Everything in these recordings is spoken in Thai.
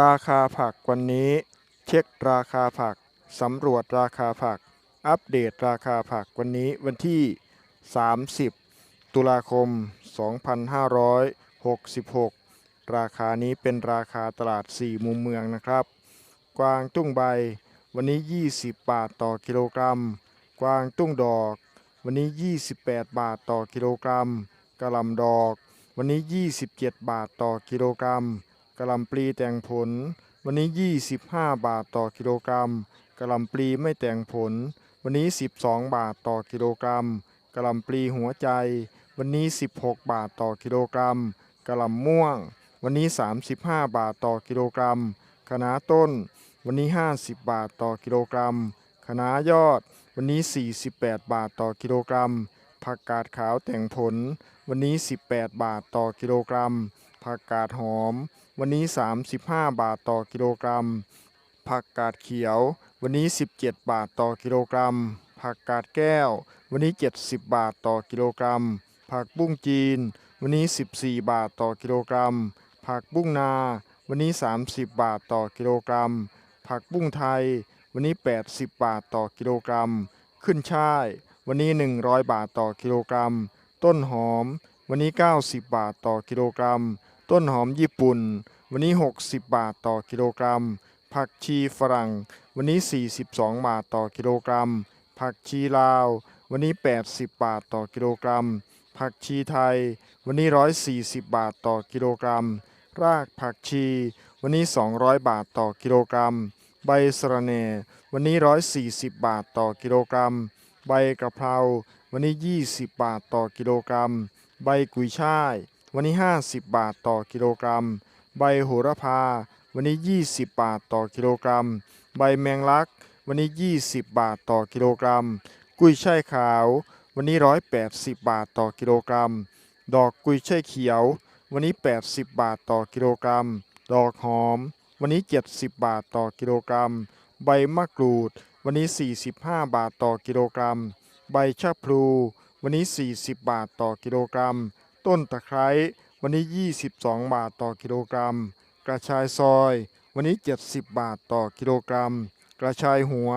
ราคาผักวันนี้ เช็คราคาผักสำรวจราคาผัก อัปเดตราคาผักวันนี้วันที่ 30 ตุลาคม 2566 ราคานี้เป็นราคาตลาด 4 มุมเมืองนะครับ กวางตุ้งใบวันนี้ 20 บาทต่อกิโลกรัม กวางตุ้งดอก วันนี้ 28 บาทต่อกิโลกรัมกระลำดอก วันนี้ 27 บาทต่อกิโลกรัม กะหล่ำปลีแต่งผล วันนี้ 25 บาทต่อกิโลกรัมกะหล่ำปลีไม่แต่งผล วันนี้ 12 บาทต่อกิโลกรัมกะหล่ำปลีหัวใจ วันนี้ 16 บาทต่อกิโลกรัมกะหล่ำม่วง วันนี้ 35 บาทต่อกิโลกรัมคะน้าต้น วันนี้ 50 บาทต่อกิโลกรัมคะน้ายอด วันนี้ 48 บาทต่อกิโลกรัมผักกาดขาวแต่งผล วันนี้ 18 บาทต่อกิโลกรัม ผักกาดหอม วันนี้ 35 บาทต่อกิโลกรัม ผักกาดเขียว วันนี้ 17 บาทต่อกิโลกรัม ผักกาดแก้ว วันนี้ 70 บาทต่อกิโลกรัม ผักบุ้งจีน วันนี้ 14 บาทต่อกิโลกรัม ผักบุ้งนา วันนี้ 30 บาทต่อกิโลกรัม ผักบุ้งไทย วันนี้ 80 บาทต่อกิโลกรัม ขึ้นช่าย วันนี้ 100 บาทต่อกิโลกรัม ต้นหอมวันนี้ 90 บาทต่อกิโลกรัม ต้นหอมญี่ปุ่น วันนี้ 60 บาทต่อกิโลกรัม ผักชีฝรั่ง วันนี้ 42 บาทต่อกิโลกรัม ผักชีลาว วันนี้ 80 บาทต่อกิโลกรัม ผักชีไทย วันนี้ 140 บาทต่อกิโลกรัม รากผักชี วันนี้ 200 บาทต่อกิโลกรัม ใบสะระแหน่วันนี้ 140 บาทต่อกิโลกรัม ใบกระเพรา วันนี้ 20 บาทต่อกิโลกรัม ใบกุยช่าย วันนี้ 50 บาทต่อกิโลกรัม ใบโหระพา วันนี้ 20 บาทต่อกิโลกรัม ใบแมงลัก วันนี้ 20 บาทต่อกิโลกรัม กุยช่ายขาว วันนี้ 180 บาทต่อกิโลกรัม ดอกกุยช่ายเขียว วันนี้ 80 บาทต่อกิโลกรัม ดอกหอม วันนี้ 70 บาทต่อกิโลกรัม ใบมะกรูด วันนี้ 45 บาทต่อกิโลกรัม ใบชะพลู วันนี้ 40 บาทต่อกิโลกรัม ต้นตะไคร้วันนี้ 22 บาทต่อกิโลกรัม กระชายซอย วันนี้ 70 บาทต่อกิโลกรัม กระชายหัว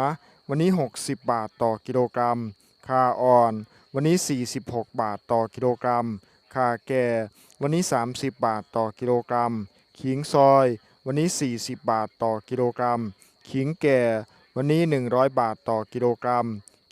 วันนี้ 60 บาทต่อกิโลกรัมคาอ่อน วันนี้ 46 บาทต่อกิโลกรัมคาแก่ วันนี้ 30 บาทต่อกิโลกรัม ขิงซอย วันนี้ 40 บาทต่อกิโลกรัม ขิงแก่ วันนี้ 100 บาทต่อกิโลกรัม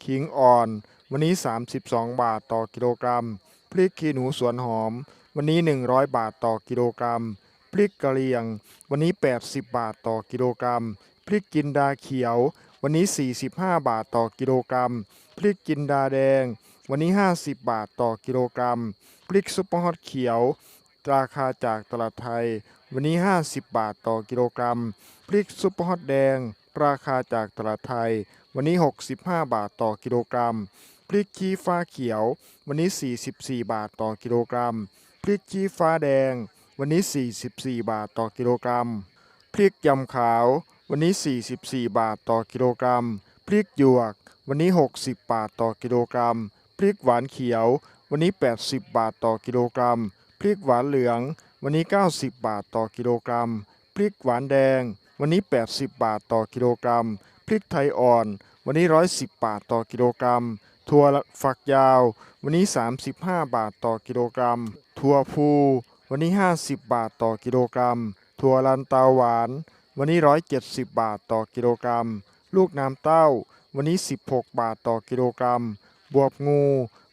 ขิงอ่อน วันนี้ 32 บาทต่อกิโลกรัม พริกขี้หนูสวนหอม วันนี้ 100 บาทต่อกิโลกรัม พริกกะเหรี่ยง วันนี้ 80 บาทต่อกิโลกรัม พริกจินดาเขียว วันนี้ 45 บาทต่อกิโลกรัม พริกจินดาแดง วันนี้ 50 บาทต่อกิโลกรัม พริกซุปเปอร์ฮอตเขียว ราคาจากตลาดไทย วันนี้ 50 บาทต่อกิโลกรัม พริกซุปเปอร์ฮอตแดง ราคาจากตลาดไทย วันนี้ 65 บาทต่อกิโลกรัม พริกชี้ฟ้าเขียว วันนี้ 44 บาทต่อกิโลกรัม พริกชี้ฟ้าแดง วันนี้ 44 บาทต่อกิโลกรัม พริกยำขาว วันนี้ 44 บาทต่อกิโลกรัม พริกหยวก วันนี้ 60 บาทต่อกิโลกรัม พริกหวานเขียว วันนี้ 80 บาทต่อกิโลกรัม พริกหวานเหลือง วันนี้ 90 บาทต่อกิโลกรัม พริกหวานแดง วันนี้ 80 บาทต่อกิโลกรัม พริกไทยอ่อน วันนี้ 110 บาทต่อกิโลกรัม ถั่วฝักยาว วันนี้ 35 บาทต่อกิโลกรัม ถั่วพูวันนี้ 50 บาทต่อกิโลกรัม ถั่วลันเตาหวาน วันนี้ 170 บาทต่อกิโลกรัม ลูกน้ำเต้า วันนี้ 16 บาทต่อกิโลกรัม บวบงู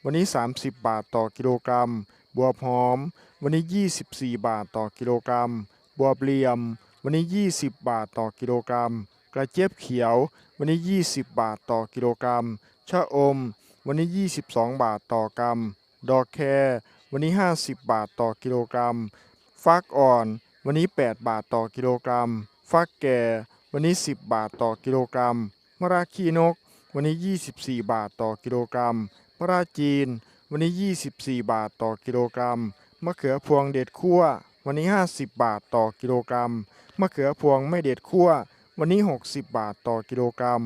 วันนี้ 30 บาทต่อกิโลกรัม บวบหอม วันนี้ 24 บาทต่อกิโลกรัม บวบเหลี่ยม วันนี้ 20 บาทต่อกิโลกรัม กระเจี๊ยบเขียว วันนี้ 20 บาทต่อกิโลกรัม ชะอม วันนี้ 22 บาทต่อกรัม ดอกแครวันนี้ 50 บาทต่อกิโลกรัม ฟักอ่อน วันนี้ 8 บาทต่อกิโลกรัม ฟักแก่ วันนี้ 10 บาทต่อกิโลกรัม มะระขี้นก วันนี้ 24 บาทต่อกิโลกรัม มะระจีน วันนี้ 24 บาทต่อกิโลกรัม มะเขือพวงเด็ดคั่ววันนี้ 50 บาทต่อกิโลกรัม มะเขือพวงไม่เด็ดคั่ววันนี้ 60 บาทต่อกิโลกรัม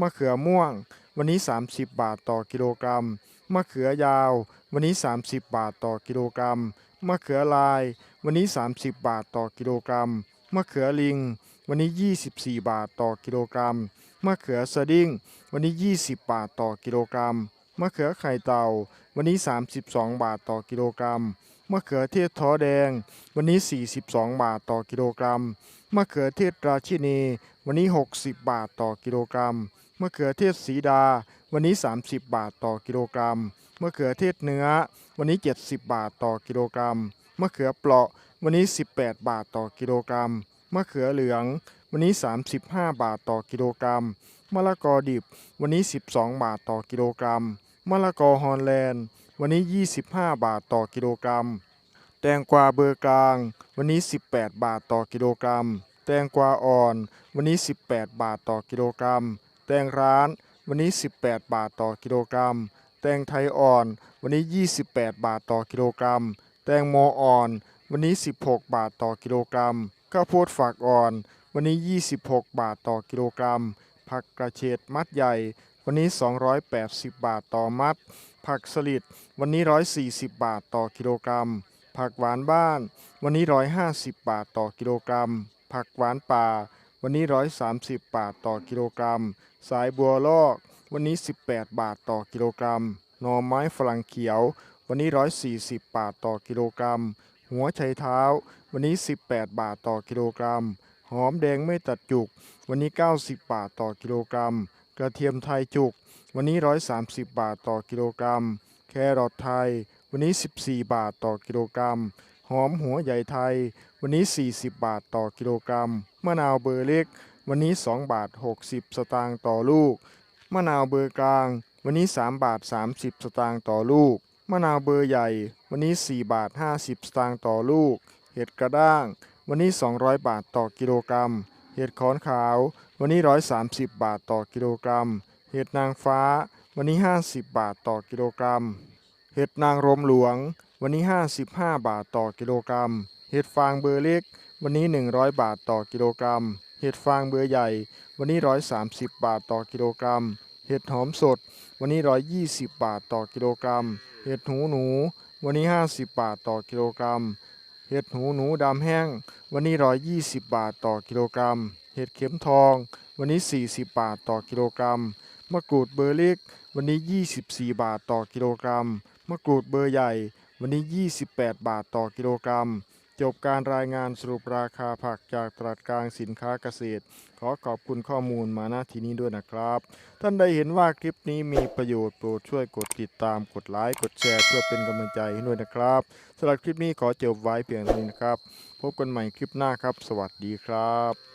มะเขือม่วง วันนี้ 30 บาทต่อกิโลกรัม มะเขือยาว วันนี้ 30 บาทต่อกิโลกรัม มะเขือลาย วันนี้ 30 บาทต่อกิโลกรัม มะเขือลิง วันนี้ 24 บาทต่อกิโลกรัม มะเขือสดิ้ง วันนี้ 20 บาทต่อกิโลกรัม มะเขือไข่เต่า วันนี้ 32 บาทต่อกิโลกรัม มะเขือเทศท้อแดง วันนี้ 42 บาทต่อกิโลกรัม มะเขือเทศราชินี วันนี้ 60 บาทต่อกิโลกรัม มะเขือเทศสีดา วันนี้ 30 บาทต่อกิโลกรัม มะเขือเทศเนื้อ วันนี้ 70 บาทต่อกิโลกรัม มะเขือเปราะ วันนี้ 18 บาทต่อกิโลกรัม มะเขือเหลือง วันนี้ 35 บาทต่อกิโลกรัม มะละกอดิบ วันนี้ 12 บาทต่อกิโลกรัม มะละกอฮอลแลนด์ วันนี้ 25 บาทต่อกิโลกรัม แตงกวาเบอร์กลาง วันนี้ 18 บาทต่อกิโลกรัม แตงกวาอ่อน วันนี้ 18 บาทต่อกิโลกรัม แตงร้านวันนี้ 18 บาทต่อกิโลกรัม แตงไทยอ่อนวันนี้ 28 บาทต่อกิโลกรัม แตงโมอ่อนวันนี้ 16 บาทต่อกิโลกรัม ข้าวโพดฝากอ่อน วันนี้ 26 บาทต่อกิโลกรัม ผักกระเฉดมัดใหญ่ วันนี้ 280 บาทต่อมัด ผักสลิดวันนี้ 140 บาทต่อกิโลกรัม ผักหวานบ้าน วันนี้ 150 บาทต่อกิโลกรัม ผักหวานป่า วันนี้ 130 บาทต่อกิโลกรัม สายบัวลอก วันนี้ 18 บาทต่อกิโลกรัมหน่อไม้ฝรั่งเขียว วันนี้ 140 บาทต่อกิโลกรัม หัวไชเท้า วันนี้ 18 บาทต่อกิโลกรัม หอมแดงไม่ตัดจุก วันนี้ 90 บาทต่อกิโลกรัม กระเทียมไทยจุก วันนี้ 130 บาทต่อกิโลกรัม แครอทไทย วันนี้ 14 บาทต่อกิโลกรัม หอมหัวใหญ่ไทย วันนี้ 40 บาทต่อกิโลกรัม มะนาวเบอร์เล็ก วันนี้ 2 บาท 60 สตางค์ต่อลูก มะนาวเบอร์กลาง วันนี้ 3 บาท 30 สตางค์ต่อลูก มะนาวเบอร์ใหญ่ วันนี้ 4 บาท 50 สตางค์ต่อลูก เห็ดกระด้าง วันนี้ 200 บาทต่อกิโลกรัม เห็ดขอนขาว วันนี้ 130 บาทต่อกิโลกรัม เห็ดนางฟ้า วันนี้ 50 บาทต่อกิโลกรัม เห็ดนางรมหลวง วันนี้ 55 บาทต่อกิโลกรัม เห็ดฟางเบอร์เล็ก วันนี้ 100 บาทต่อกิโลกรัม เห็ดฟางเบอร์ใหญ่ วันนี้ 130 บาทต่อกิโลกรัม เห็ดหอมสด วันนี้ 120 บาทต่อกิโลกรัม เห็ดหูหนู วันนี้ 50 บาทต่อกิโลกรัม เห็ดหูหนูดำแห้ง วันนี้ 120 บาทต่อกิโลกรัม เห็ดเข็มทอง วันนี้ 40 บาทต่อกิโลกรัม มะกรูดเบอร์เล็ก วันนี้ 24 บาทต่อกิโลกรัม มะกรูดเบอร์ใหญ่ วันนี้ 28 บาทต่อกิโลกรัม จบการรายงานสรุปราคาผักจากตลาดกลางสินค้าเกษตร ขอขอบคุณข้อมูลมาณที่นี้ด้วยนะครับ ท่านใดเห็นว่าคลิปนี้มีประโยชน์โปรดช่วยกดติดตามกดไลค์กดแชร์เพื่อเป็นกำลังใจให้ด้วยนะครับสำหรับคลิปนี้ขอจบไว้เพียงเท่านี้นะครับ พบกันใหม่คลิปหน้าครับ สวัสดีครับ